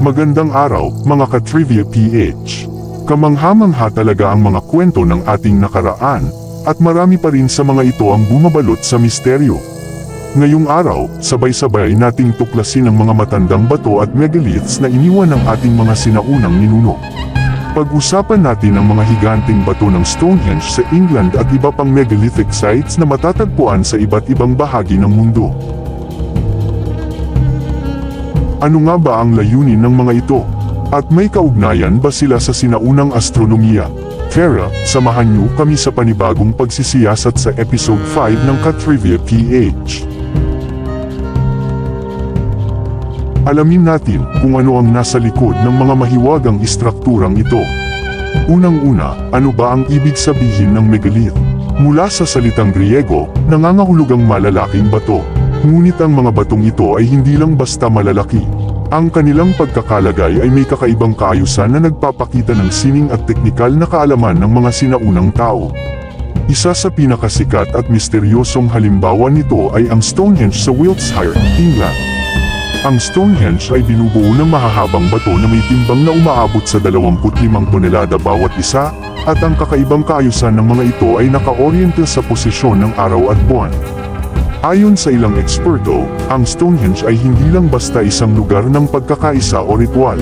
Magandang araw, mga ka-Trivia PH. Kamangha-mangha talaga ang mga kwento ng ating nakaraan, at marami pa rin sa mga ito ang bumabalot sa misteryo. Ngayong araw, sabay-sabay nating tuklasin ang mga matandang bato at megaliths na iniwan ng ating mga sinaunang ninuno. Pag-usapan natin ang mga higanting bato ng Stonehenge sa England at iba pang megalithic sites na matatagpuan sa iba't ibang bahagi ng mundo. Ano nga ba ang layunin ng mga ito? At may kaugnayan ba sila sa sinaunang astronomiya? Tara, samahan niyo kami sa panibagong pagsisiyasat sa episode 5 ng Katrivia PH. Alamin natin kung ano ang nasa likod ng mga mahiwagang istrukturang ito. Unang-una, ano ba ang ibig sabihin ng megalith? Mula sa salitang Griego, nangangahulugang malalaking bato. Ngunit ang mga batong ito ay hindi lang basta malalaki. Ang kanilang pagkakalagay ay may kakaibang kaayusan na nagpapakita ng sining at teknikal na kaalaman ng mga sinaunang tao. Isa sa pinakasikat at misteryosong halimbawa nito ay ang Stonehenge sa Wiltshire, England. Ang Stonehenge ay binubuo ng mahahabang bato na may timbang na umaabot sa 25 tonelada bawat isa, at ang kakaibang kaayusan ng mga ito ay naka-oriental sa posisyon ng araw at buwan. Ayon sa ilang eksperto, ang Stonehenge ay hindi lang basta isang lugar ng pagkakaisa o ritual.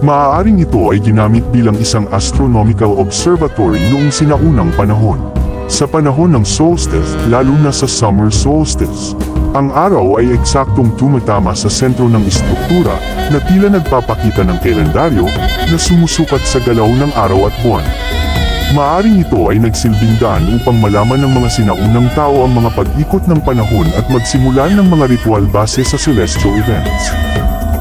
Maaaring ito ay ginamit bilang isang astronomical observatory noong sinaunang panahon. Sa panahon ng solstice, lalo na sa summer solstice, ang araw ay eksaktong tumatama sa sentro ng istruktura na tila nagpapakita ng kalendaryo na sumusukat sa galaw ng araw at buwan. Maaring ito ay nagsilbing daan upang malaman ng mga sinaunang tao ang mga pag-ikot ng panahon at magsimulan ng mga ritual base sa celestial events.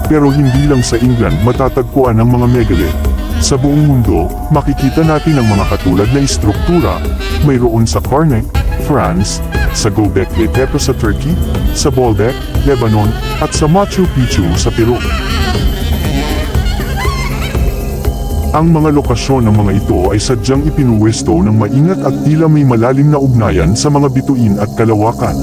Pero hindi lang sa England matatagpuan ang mga megalith. Sa buong mundo, makikita natin ang mga katulad na istruktura, mayroon sa Karnak, France, sa Göbekli Tepe sa Turkey, sa Baalbek, Lebanon, at sa Machu Picchu sa Peru. Ang mga lokasyon ng mga ito ay sadyang ipinuwesto ng maingat at tila may malalim na ugnayan sa mga bituin at kalawakan.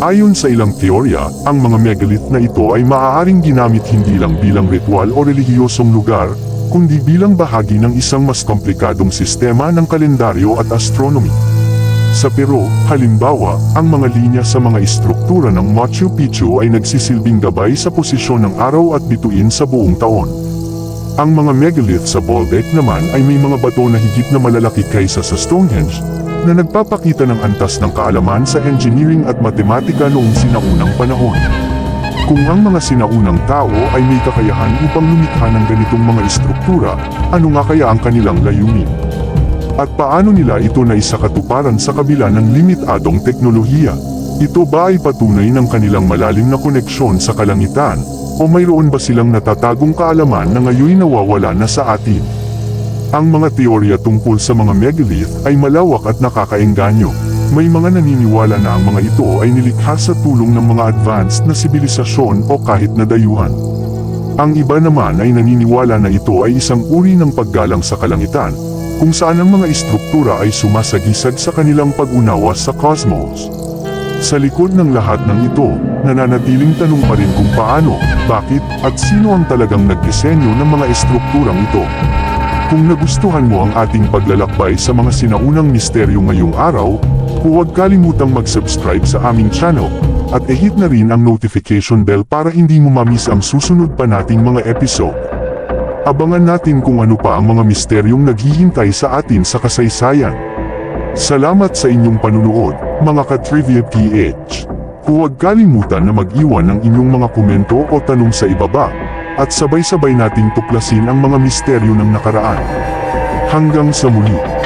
Ayon sa ilang teorya, ang mga megalith na ito ay maaaring ginamit hindi lang bilang ritual o relihiyosong lugar, kundi bilang bahagi ng isang mas komplikadong sistema ng kalendaryo at astronomy. Sa Peru, halimbawa, ang mga linya sa mga istruktura ng Machu Picchu ay nagsisilbing gabay sa posisyon ng araw at bituin sa buong taon. Ang mga megalith sa Baalbek naman ay may mga bato na higit na malalaki kaysa sa Stonehenge, na nagpapakita ng antas ng kaalaman sa engineering at matematika noong sinaunang panahon. Kung ang mga sinaunang tao ay may kakayahan upang lumikha ng ganitong mga istruktura, ano nga kaya ang kanilang layunin? At paano nila ito na isakatuparan sa kabila ng limitadong teknolohiya? Ito ba ay patunay ng kanilang malalim na koneksyon sa kalangitan, o mayroon ba silang natatagong kaalaman na ngayon nawawala na sa atin? Ang mga teorya tungkol sa mga megalith ay malawak at nakakaengganyo. May mga naniniwala na ang mga ito ay nilikha sa tulong ng mga advanced na sibilisasyon o kahit na dayuhan. Ang iba naman ay naniniwala na ito ay isang uri ng paggalang sa kalangitan, kung saan ang mga istruktura ay sumasagisag sa kanilang pag-unawa sa cosmos. Sa likod ng lahat ng ito, nananatiling tanong pa rin kung paano, bakit, at sino ang talagang nagdisenyo ng mga estrukturang ito. Kung nagustuhan mo ang ating paglalakbay sa mga sinaunang misteryo ngayong araw, huwag kalimutang mag-subscribe sa aming channel, at ihit na rin ang notification bell para hindi mo mamiss ang susunod pa nating mga episode. Abangan natin kung ano pa ang mga misteryong naghihintay sa atin sa kasaysayan. Salamat sa inyong panunood, mga ka-Trivia PH. Huwag kalimutan na mag-iwan ng inyong mga komento o tanong sa ibaba, at sabay-sabay nating tuklasin ang mga misteryo ng nakaraan. Hanggang sa muli.